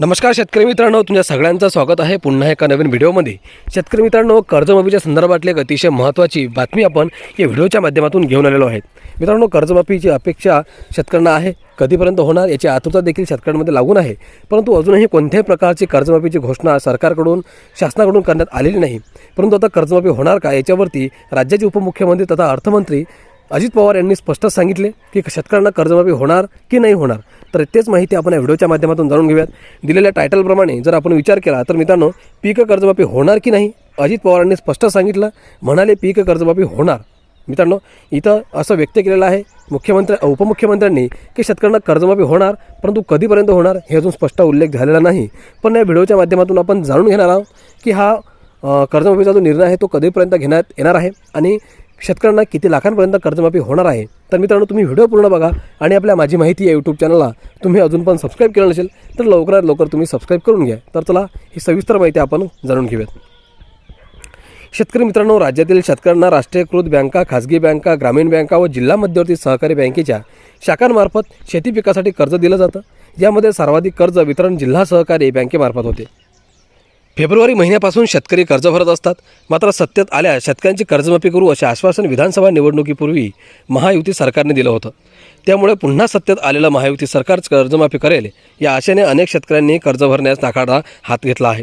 नमस्कार शेतकरी मित्रांनो तुमच्या सगळ्यांचं स्वागत आहे पुन्हा एका नवीन व्हिडिओमध्ये. शेतकरी मित्रांनो कर्जमाफीच्या संदर्भातली एक अतिशय महत्त्वाची बातमी आपण या व्हिडिओच्या माध्यमातून घेऊन आलेलो आहेत मित्रांनो कर्जमाफीची अपेक्षा शेतकऱ्यांना आहे. कधीपर्यंत होणार याची आतुरता देखील शेतकऱ्यांमध्ये लागून आहे. परंतु अजूनही कोणत्याही प्रकारची कर्जमाफीची घोषणा सरकारकडून शासनाकडून करण्यात आलेली नाही. परंतु आता कर्जमाफी होणार का याच्यावरती राज्याचे उपमुख्यमंत्री तथा अर्थमंत्री अजित पवार यांनी स्पष्ट सांगितले की शेतकऱ्यांना कर्जमाफी होणार की नाही होणार? तर तेच माहिती आपण या व्हिडिओच्या माध्यमातून जाणून घेऊयात. दिलेल्या टायटलप्रमाणे जर आपण विचार केला तर मित्रांनो पीक कर्जमाफी होणार की नाही? अजित पवारांनी स्पष्ट सांगितलं म्हणाले पीक कर्जमाफी होणार. मित्रांनो इथं असं व्यक्त केलेलं आहे मुख्यमंत्री उपमुख्यमंत्र्यांनी की शेतकऱ्यांना कर्जमाफी होणार परंतु कधीपर्यंत होणार हे अजून स्पष्ट उल्लेख झालेला नाही. पण या व्हिडिओच्या माध्यमातून आपण जाणून घेणार आहोत की हा कर्जमाफीचा जो निर्णय आहे तो कधीपर्यंत घेण्यात येणार आहे? आणि शेतकऱ्यांना किती लाखांपर्यंत कर्जमाफी होणार आहे? तर मित्रांनो तुम्ही व्हिडिओ पूर्ण बघा आणि आपल्या माझी माहिती या यूट्यूब चॅनलला तुम्ही अजून पण सबस्क्राईब केलं नसेल तर लवकरात लवकर तुम्ही सबस्क्राईब करून घ्या. तर चला ही सविस्तर माहिती आपण जाणून घेऊयात. शेतकरी मित्रांनो राज्यातील शेतकऱ्यांना राष्ट्रीयकृत बँका खाजगी बँका ग्रामीण बँका व जिल्हा मध्यवर्ती सहकारी बँकेच्या शाखांमार्फत शेती पिकासाठी कर्ज दिलं जातं. यामध्ये सर्वाधिक कर्ज वितरण जिल्हा सहकारी बँकेमार्फत होते. फेब्रुवारी महिन्यापासून शेतकरी कर्ज भरत असतात. मात्र सत्तेत आल्या शेतकऱ्यांची कर्जमाफी करू असे आश्वासन विधानसभा निवडणुकीपूर्वी महायुती सरकारने दिलं होतं. त्यामुळे पुन्हा सत्तेत आलेलं महायुती सरकार कर्जमाफी करेल या आशेने अनेक शेतकऱ्यांनी कर्ज भरण्यास नाकारा हात घेतला आहे.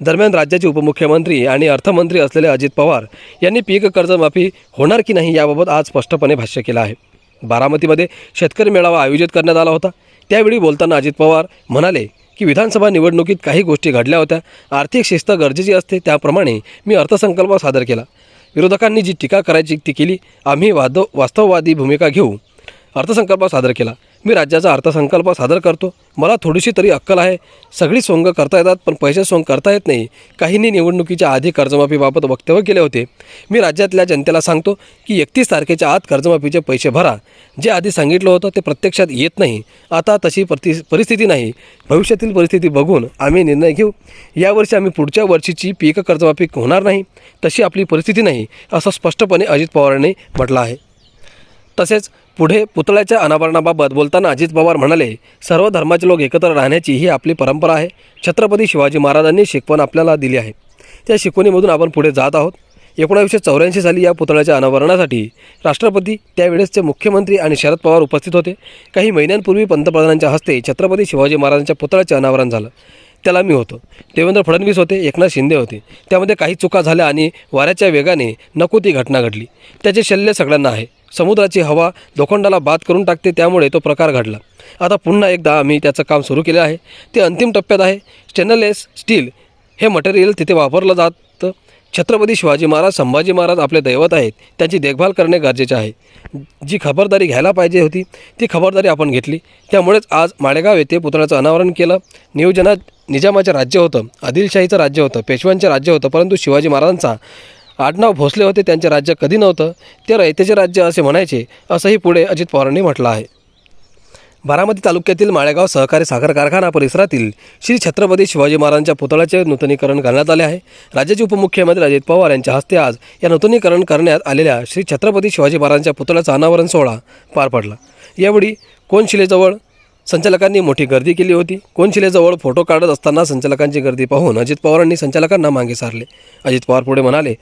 दरम्यान राज्याचे उपमुख्यमंत्री आणि अर्थमंत्री असलेले अजित पवार यांनी पीक कर्जमाफी होणार की नाही याबाबत आज स्पष्टपणे भाष्य केलं आहे. बारामतीमध्ये शेतकरी मेळावा आयोजित करण्यात आला होता. त्यावेळी बोलताना अजित पवार म्हणाले की विधानसभा निवडणुकीत काही गोष्टी घडल्या होत्या. आर्थिक शिस्त गरजेची असते त्याप्रमाणे मी अर्थसंकल्प सादर केला. विरोधकांनी जी टीका करायची ती केली आम्ही वाद वास्तववादी भूमिका घेऊ अर्थसंकल्प सादर केला. मी राज्याचा अर्थसंकल्प सादर करतो. मला थोडीशी तरी अक्कल आहे. सगळी सोंग करता येतात पण पैसे सोंग करता येत नाही. काहींनी निवडणुकीच्या आधी कर्जमाफीबाबत वक्तव्य केले होते. मी राज्यातल्या जनतेला सांगतो की एकतीस तारखेच्या आत कर्जमाफीचे पैसे भरा. जे आधी सांगितलं होतं ते प्रत्यक्षात येत नाही. आता तशी प्रति परिस्थिती नाही. भविष्यातील परिस्थिती बघून आम्ही निर्णय घेऊ. यावर्षी आम्ही पुढच्या वर्षीची पीक कर्जमाफी होणार नाही. तशी आपली परिस्थिती नाही असं स्पष्टपणे अजित पवारांनी म्हटलं आहे. तसेच पुढे पुतळ्याच्या अनावरणाबाबत बोलताना अजित पवार म्हणाले सर्व धर्माचे लोक एकत्र राहण्याची ही आपली परंपरा आहे. छत्रपती शिवाजी महाराजांनी शिकवण आपल्याला दिली आहे. त्या शिकवणीमधून आपण पुढे जात आहोत. एकोणावीसशे चौऱ्याऐंशी साली या पुतळ्याच्या अनावरणासाठी राष्ट्रपती त्यावेळेसचे मुख्यमंत्री आणि शरद पवार उपस्थित होते. काही महिन्यांपूर्वी पंतप्रधानांच्या हस्ते छत्रपती शिवाजी महाराजांच्या पुतळ्याचे अनावरण झालं. त्याला मी होतो. देवेंद्र फडणवीस होते एकनाथ शिंदे होते. त्यामध्ये काही चुका झाल्या आणि वाऱ्याच्या वेगाने नको ती घटना घडली. त्याचे शल्य सगळ्यांना आहे. समुद्राची हवा लोखंडाला बाद करून टाकते त्यामुळे तो प्रकार घडला. आता पुन्हा एकदा आम्ही त्याचं काम सुरू केलं आहे. ते अंतिम टप्प्यात आहे. स्टेनलेस स्टील हे मटेरियल तिथे वापरलं जातं. छत्रपती शिवाजी महाराज संभाजी महाराज आपले दैवत आहेत. त्यांची देखभाल करणे गरजेचे आहे. जी खबरदारी घ्यायला पाहिजे होती ती खबरदारी आपण घेतली. त्यामुळेच आज माळेगाव येथे पुतळ्याचं अनावरण केलं. नियोजनात निजामाचं राज्य होतं आदिलशाहीचं राज्य होतं पेशव्यांचे राज्य होतं परंतु शिवाजी महाराजांचा आडनाव भोसले होते त्यांचे राज्य कधी नव्हतं ते रयतेचे राज्य असे म्हणायचे असंही पुढे अजित पवारांनी म्हटलं आहे. बारामती तालुक्यातील माळेगाव सहकारी साखर कारखाना परिसरातील श्री छत्रपती शिवाजी महाराजांच्या पुतळ्याचे नूतनीकरण करण्यात आले आहे. राज्याचे उपमुख्यमंत्री अजित पवार यांच्या हस्ते आज या नूतनीकरण करण्यात आलेल्या श्री छत्रपती शिवाजी महाराजांच्या पुतळ्याचा अनावरण सोहळा पार पडला. यावेळी कोनशिलेजवळ संचालकांनी मोठी गर्दी केली होती. कोनशिलेजवळ फोटो काढत असताना संचालकांची गर्दी पाहून अजित पवारांनी संचालकांना मागे सारले. अजित पवार पुढे म्हणाले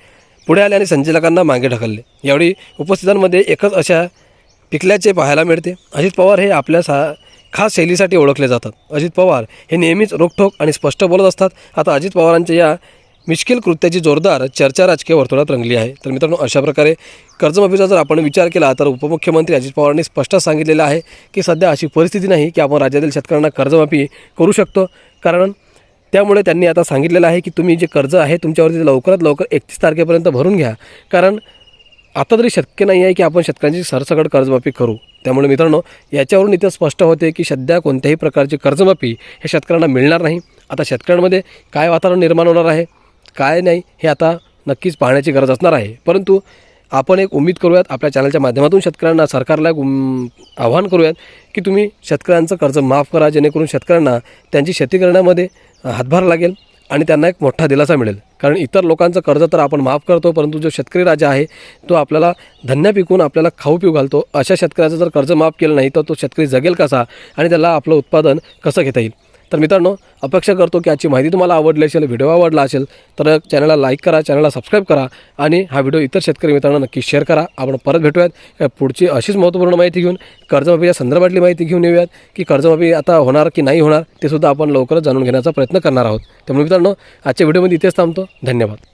पुढे आले आणि संचालकांना मागे ढकलले. यावेळी उपस्थितांमध्ये एकच अशा पिकल्याचे पाहायला मिळते. अजित पवार हे आपल्या सा खास शैलीसाठी ओळखले जातात. अजित पवार हे नेहमीच रोखठोक आणि स्पष्ट बोलत असतात. आता अजित पवारांच्या या मिश्किल कृत्याची जोरदार चर्चा राजकीय वर्तुळात रंगली आहे. तर मित्रांनो अशा प्रकारे कर्जमाफीचा जर आपण विचार केला तर उपमुख्यमंत्री अजित पवारांनी स्पष्ट सांगितलेलं आहे की सध्या अशी परिस्थिती नाही की आपण राज्यातील शेतकऱ्यांना कर्जमाफी करू शकतो. कारण त्यामुळे त्यांनी आता सांगितलेलं आहे की तुम्ही जे कर्ज आहे तुमच्यावरती लवकरात लवकर एकतीस तारखेपर्यंत भरून घ्या. कारण आता तरी शक्य नाही आहे की आपण शेतकऱ्यांची सरसकट कर्जमाफी करू. त्यामुळे मित्रांनो याच्यावरून इथं स्पष्ट होते की सध्या कोणत्याही प्रकारची कर्जमाफी हे शेतकऱ्यांना मिळणार नाही. आता शेतकऱ्यांमध्ये काय वातावरण निर्माण होणार आहे काय नाही हे आता नक्कीच पाहण्याची गरज असणार आहे. परंतु आपण एक उम्मीद करूयात आपल्या चॅनलच्या माध्यमातून शेतकऱ्यांना सरकारला एक आव्हान करूयात की तुम्ही शेतकऱ्यांचं कर्ज माफ करा जेणेकरून शेतकऱ्यांना त्यांची शेती करण्यामध्ये हातभार लागेल आणि त्यांना एक मोठा दिलासा मिळेल. कारण इतर लोकांचं कर्ज तर आपण माफ करतो परंतु जो शेतकरी राजा आहे तो आपल्याला धन्य पिकवून आपल्याला खाऊ पिऊ घालतो. अशा शेतकऱ्याचं जर कर्ज माफ केलं नाही तर तो शेतकरी जगेल कसा आणि त्याला आपलं उत्पादन कसं घेता येईल? तर मित्रांनो अपेक्षा करतो की आजची माहिती तुम्हाला आवडली असेल व्हिडिओ आवडला असेल तर चॅनलला लाईक करा चॅनलला सबस्क्राईब करा आणि हा व्हिडिओ इतर शेतकरी मित्रांना नक्की शेअर करा. आपण परत भेटूयात. पुढची अशीच महत्त्वपूर्ण माहिती घेऊन कर्जमाफीच्या संदर्भातली माहिती घेऊन येऊयात की कर्जमाफी आता होणार की नाही होणार ते सुद्धा आपण लवकरच जाणून घेण्याचा प्रयत्न करणार आहोत. त्यामुळे मित्रांनो आजच्या व्हिडिओमध्ये इथेच थांबतो. धन्यवाद.